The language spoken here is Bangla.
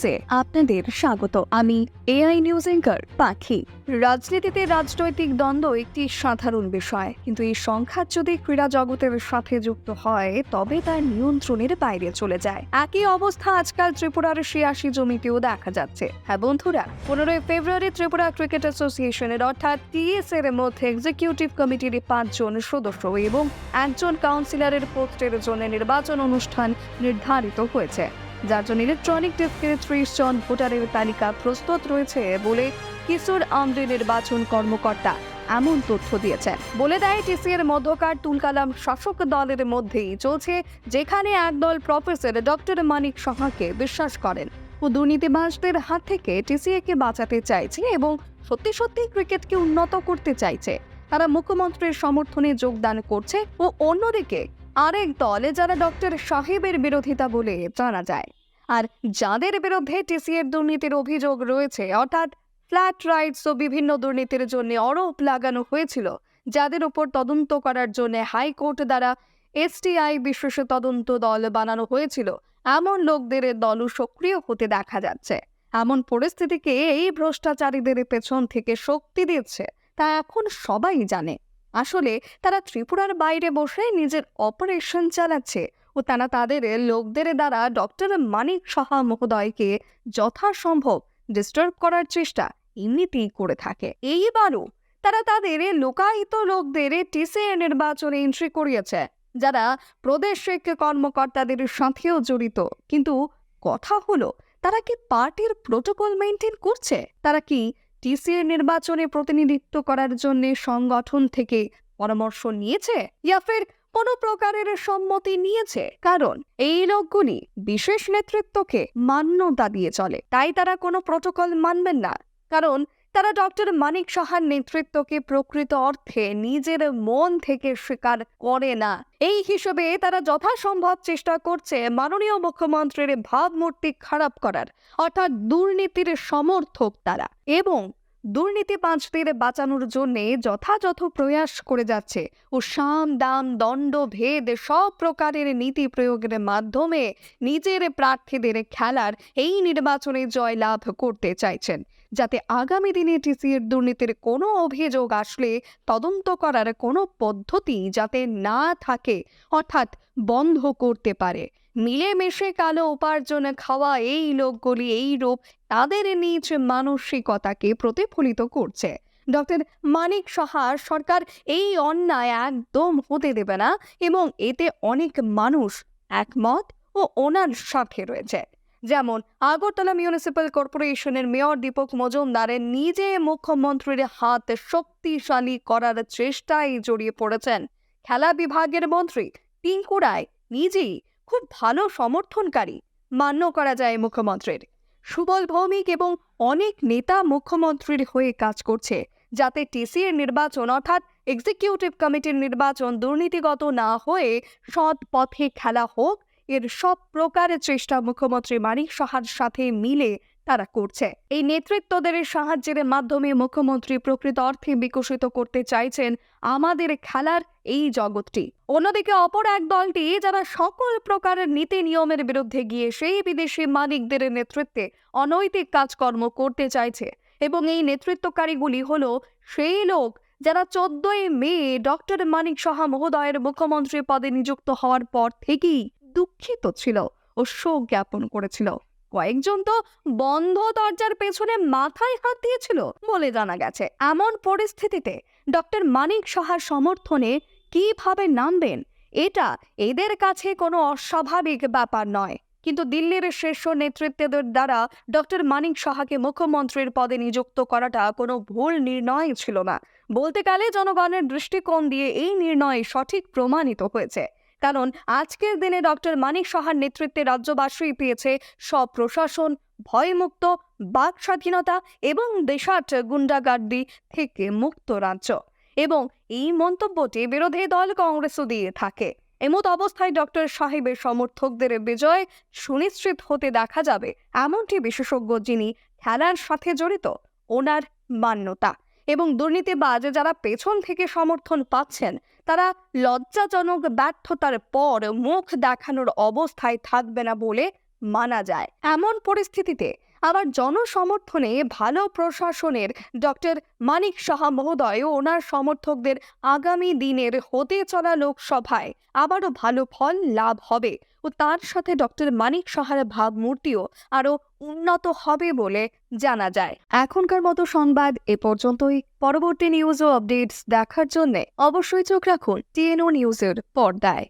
নিউজে আপনাদের স্বাগত। আমি এআই নিউজ এঙ্কার পাখি। রাজনীতিতে রাজনৈতিক দ্বন্দ্ব একটি সাধারণ বিষয়। কিন্তু এই সংঘাত যদি ক্রীড়া জগতের সাথে যুক্ত হয়, তবে তার নিয়ন্ত্রণের বাইরে চলে যায়। একই অবস্থা আজকাল ত্রিপুরার শিয়াশি জমিতেও দেখা যাচ্ছে। হ্যাঁ বন্ধুরা, পনেরোই ফেব্রুয়ারি ত্রিপুরা ক্রিকেট অ্যাসোসিয়েশনের অর্থাৎ টিএস এর মধ্যে এক্সিকিউটিভ কমিটির পাঁচজন সদস্য এবং একজন কাউন্সিলরের পোস্টের জন্য নির্বাচন অনুষ্ঠান নির্ধারিত হয়েছে। যার জন্য ইলেকট্রনিক ডেস্কের ত্রিশ জন ভোটারের তালিকা প্রস্তুত রয়েছে বলে কিশোর আমরি নির্বাচন কর্মকর্তা এমন তথ্য দিয়েছেন। বলে দেয় টিসিএর মধ্যকার তুলকালাম শাসক দলের মধ্যেই চলছে, যেখানে একদল প্রফেসর ডক্টর মানিক সাহাকে বিশ্বাস করেন। ও দুর্নীতিবাজদের হাত থেকে টিসিএকে বাঁচাতে চাইছে এবং সত্যি সত্যি ক্রিকেটকে উন্নত করতে চাইছে। তারা মুখ্যমন্ত্রীর সমর্থনে যোগদান করছে ও অন্যদিকে আরেক দলে যারা ডক্টর সাহেবের বিরোধিতা বলে জানা যায়। আর যাদের বিরুদ্ধে টিসিএর দুর্নীতির অভিযোগ রয়েছে, অর্থাৎ ফ্ল্যাট রাইটস ও বিভিন্ন দুর্নীতির জন্য অরোপ লাগানো হয়েছিল, যাদের উপর তদন্ত করার জন্য হাইকোর্ট দ্বারা এসটিআই বিশেষ তদন্ত দল বানানো হয়েছিল, এমন লোকদের দলও সক্রিয় হতে দেখা যাচ্ছে। এমন পরিস্থিতিকে এই ভ্রষ্টাচারীদের পেছন থেকে শক্তি দিচ্ছে, তা এখন সবাই জানে। আসলে তারা ত্রিপুরার বাইরে বসে নিজের অপারেশন চালাচ্ছে ও তারা তাদের লোকদের দ্বারা ডক্টর মানিক সাহা মহোদয়কে যথাসম্ভব ডিস্টার্ব করার চেষ্টা এমনিতেই করে থাকে। এইবারও তারা তাদের লোকায়িত লোকদের টিসিএ নির্বাচনে এন্ট্রি করিয়েছে, যারা প্রদেশিক কর্মকর্তাদের সাথেও জড়িত। কিন্তু কথা হলো, তারা কি পার্টির প্রোটোকল মেনটেন করছে? তারা কি টিসিএ নির্বাচনে প্রতিনিধিত্ব করার জন্য সংগঠন থেকে পরামর্শ নিয়েছে ইয়া ফের কোনো প্রকারের সম্মতি নিয়েছে। কারণ এই লোকগুলি বিশেষ নেতৃত্বকে মান্যতা দিয়ে চলে। তাই তারা কোনো প্রোটোকল মানবেন না। কারণ তারা ডক্টর মানিক সাহার নেতৃত্বকে প্রকৃত অর্থে নিজের মন থেকে স্বীকার করে না। এই হিসেবে তারা যথাসম্ভব চেষ্টা করছে মাননীয় মুখ্যমন্ত্রীর ভাবমূর্তি খারাপ করার, অর্থাৎ দুর্নীতির সমর্থক তারা এবং দুর্নীতিবাজদের বাঁচানোর জন্য যথাযথ প্রয়াস করে যাচ্ছে ও সাম, দাম, দণ্ড, ভেদ সব প্রকারের নীতি প্রয়োগের মাধ্যমে নিজের প্রার্থীদের খেলার এই নির্বাচনে জয়লাভ করতে চাইছেন। যাতে আগামী দিনে টিসিএর দুর্নীতির কোনো অভিযোগ আসলে তদন্ত করার কোনো পদ্ধতি যাতে না থাকে, অর্থাৎ বন্ধ করতে পারে। মিলেমিশে কালো উপার্জন খাওয়া, এই লোকগুলি, এই রূপ তাদের নিজ মানসিকতাকে প্রতিফলিত করছে। ডক্টর মানিক সাহার সরকার এই অন্যায় একদম হতে দেবে না এবং এতে অনেক মানুষ একমত ও ওনার সাথে রয়েছে। যেমন আগরতলা মিউনিসিপ্যাল কর্পোরেশনের মেয়র দীপক মজুমদারের নিজে মুখ্যমন্ত্রীর হাত শক্তিশালী করার চেষ্টায় জড়িয়ে পড়েছেন। খেলা বিভাগের মন্ত্রী টিঙ্কু রায় নিজেই খুব ভালো সমর্থনকারী, মান্য করা যায় মুখ্যমন্ত্রীর। সুবল ভৌমিক এবং অনেক নেতা মুখ্যমন্ত্রীর হয়ে কাজ করছে, যাতে টিসিএর নির্বাচন অর্থাৎ এক্সিকিউটিভ কমিটির নির্বাচন দুর্নীতিগত না হয়ে সৎ পথে খেলা হোক, এর সব প্রকারের চেষ্টা মুখ্যমন্ত্রী মানিক সাহার সাথে মিলে তারা করছে। এই নেতৃত্বদের সাহায্যের মাধ্যমে মুখ্যমন্ত্রী প্রকৃত অর্থে বিকশিত করতে চাইছেন আমাদের খেলার এই জগৎটি। অন্যদিকে অপর এক দলটি যারা সকল প্রকারের নীতি নিয়মের বিরুদ্ধে গিয়ে সেই বিদেশি মালিকদের নেতৃত্বে অনৈতিক কাজকর্ম করতে চাইছে এবং এই নেতৃত্বকারীগুলি হল সেই লোক যারা চোদ্দই মে ডক্টর মানিক সাহা মহোদয়ের মুখ্যমন্ত্রী পদে নিযুক্ত হওয়ার পর থেকেই দুঃখিত ছিল ও শোক জ্ঞাপন করেছিল। কয়েকজন তো বন্ধ দরজার পেছনে মাথায় হাত দিয়েছিল বলে জানা গেছে। এমন পরিস্থিতিতে ডক্টর মানিক সাহার সমর্থনে কীভাবে নামবেন, এটা এদের কাছে কোনো অস্বাভাবিক ব্যাপার নয়। কিন্তু দিল্লির শীর্ষ নেতৃত্বের দ্বারা ডক্টর মানিক সাহাকে মুখ্যমন্ত্রীর পদে নিযুক্ত করাটা কোনো ভুল নির্ণয় ছিল না। বলতে গেলে জনগণের দৃষ্টিকোণ দিয়ে এই নির্ণয় সঠিক প্রমাণিত হয়েছে। কারণ আজকের দিনে ডক্টর মানিক সাহার নেতৃত্বে রাজ্যবাসী পেয়েছে স্বপ্রশাসন, ভয়মুক্ত, বাক স্বাধীনতা এবং দেশাট গুন্ডাগার্দি থেকে মুক্ত রাজ্য। এবং এই মন্তব্যটি বিরোধী দল কংগ্রেসও দিয়ে থাকে। এমত অবস্থায় ডক্টর সাহেবের সমর্থকদের বিজয় সুনিশ্চিত হতে দেখা যাবে, এমনটি বিশেষজ্ঞ যিনি খেলার সাথে জড়িত, ওনার মান্যতা। এবং দুর্নীতিবাজ যারা পেছন থেকে সমর্থন পাচ্ছেন, তারা লজ্জাজনক ব্যর্থতার পর মুখ দেখানোর অবস্থায় থাকবে না বলে মানা যায়। এমন পরিস্থিতিতে আবার জনসমর্থনে ভালো প্রশাসনের ডক্টর মানিক সাহা মহোদয় ও ওনার সমর্থকদের আগামী দিনের হতে চলা লোকসভায় আবারও ভালো ফল লাভ হবে ও তার সাথে ডক্টর মানিক সাহার ভাবমূর্তিও আরও উন্নত হবে বলে জানা যায়। এখনকার মতো সংবাদ এ পর্যন্তই। পরবর্তী নিউজ ও আপডেটস দেখার জন্য অবশ্যই চোখ রাখুন টিএনও নিউজের পর্দায়।